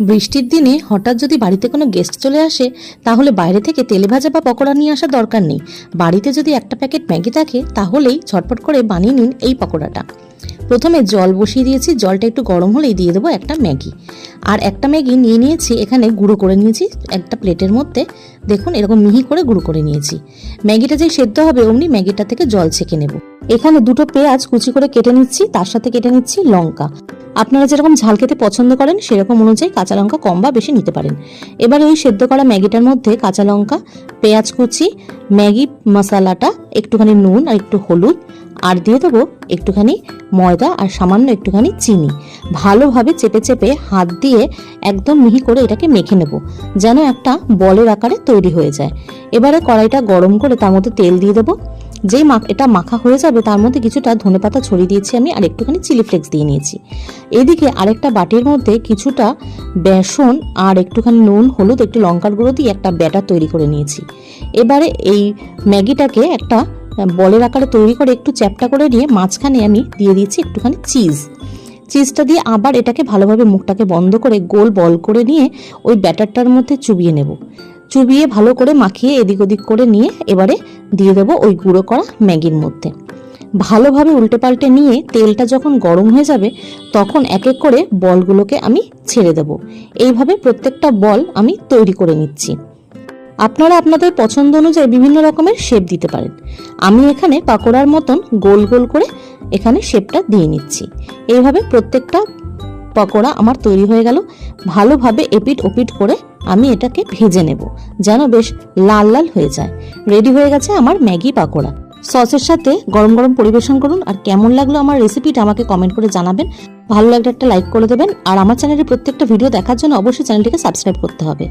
বৃষ্টির দিনে হঠাৎ যদি বাড়িতে কোনো গেস্ট চলে আসে, তাহলে বাইরে থেকে তেলে ভাজা বা পকোড়া নিয়ে আসার দরকার নেই। বাড়িতে যদি একটা প্যাকেট ম্যাগি থাকে, তাহলেই ঝটপট করে বানিয়ে নিন এই পকোড়াটা। প্রথমে জল বসিয়ে দিয়েছি, জলটা একটু গরম হলেই দিয়ে দেবো একটা ম্যাগি। আর একটা ম্যাগি নিয়ে নিয়েছি, এখানে গুঁড়ো করে নিয়েছি, একটা প্লেটের মধ্যে। দেখুন, এরকম মিহি করে গুঁড়ো করে নিয়েছি। ম্যাগিটা যেই সেদ্ধ হবে, অমনি ম্যাগিটা থেকে জল ছেঁকে নেব। এখানে দুটো পেঁয়াজ কুচি করে কেটে নিচ্ছি, তার সাথে কেটে নিচ্ছি লঙ্কা। আপনারা যেরকম ঝাল খেতে পছন্দ করেন, সেরকম অনুযায়ী কাঁচা লঙ্কা কম বা বেশি নিতে পারেন। এবার ওই সেদ্ধ করা ম্যাগিটার মধ্যে কাঁচা লঙ্কা, পেঁয়াজ কুচি, ম্যাগি মশলাটা, একটুখানি নুন আর একটু হলুদ, আর দিয়ে দেবো একটুখানি ময়দা আর সামান্য একটুখানি চিনি। ভালোভাবে চেপে চেপে হাত দিয়ে একদম মিহি করে এটাকে মেখে নেব, যেন একটা বলের আকারে তৈরি হয়ে যায়। এবারে কড়াইটা গরম করে তার মধ্যে তেল দিয়ে দেবো। যেই এটা মাখা হয়ে যাবে, তার মধ্যে কিছুটা ধনেপাতা ছড়িয়ে দিয়েছি আমি আর একটুখানি চিলি ফ্লেক্স দিয়ে নিয়েছি। এদিকে আরেকটা বাটির মধ্যে কিছুটা বেসন আর একটুখানি নুন, হলুদ, একটু লঙ্কার গুঁড়ো দিয়ে একটা ব্যাটার তৈরি করে নিয়েছি। এবারে এই ম্যাগিটাকে একটা বলের আকারে তৈরি করে একটু চ্যাপটা করে নিয়ে মাঝখানে আমি দিয়ে দিয়েছি একটুখানি চিজ। চিজটা দিয়ে আবার এটাকে ভালোভাবে মুখটাকে বন্ধ করে গোল বল করে নিয়ে ওই ব্যাটারটার মধ্যে চুবিয়ে নেব। চুবিয়ে ভালো করে মাখিয়ে এদিক ওদিক করে নিয়ে এবারে দিয়ে দেবো ওই গুঁড়ো করা ম্যাগির মধ্যে। ভালোভাবে উল্টে পাল্টে নিয়ে তেলটা যখন গরম হয়ে যাবে, তখন এক এক করে বলগুলোকে আমি ছেড়ে দেব। এইভাবে প্রত্যেকটা বল আমি তৈরি করে নিচ্ছি। আপনারা আপনাদের পছন্দ অনুযায়ী বিভিন্ন রকমের শেপ দিতে পারেন। আমি এখানে পাকোড়ার মতন গোল গোল করে এখানে শেপটা দিয়ে নিচ্ছি। এইভাবে প্রত্যেকটা পকোড়া আমার তৈরি হয়ে গেল। ভালোভাবে এপিট ওপিট করে আমি এটাকে ভেজে নেব, যেন বেশ লাল লাল হয়ে যায়। রেডি হয়ে গেছে আমার ম্যাগি পাকোড়া। সসের সাথে গরম গরম পরিবেশন করুন, আর কেমন লাগল আমার রেসিপিটা আমাকে কমেন্ট করে জানাবেন। ভালো লাগলে একটা লাইক করে দেবেন, আর আমার চ্যানেলের প্রত্যেকটা ভিডিও দেখার জন্য অবশ্যই চ্যানেলটিকে সাবস্ক্রাইব করতে হবে।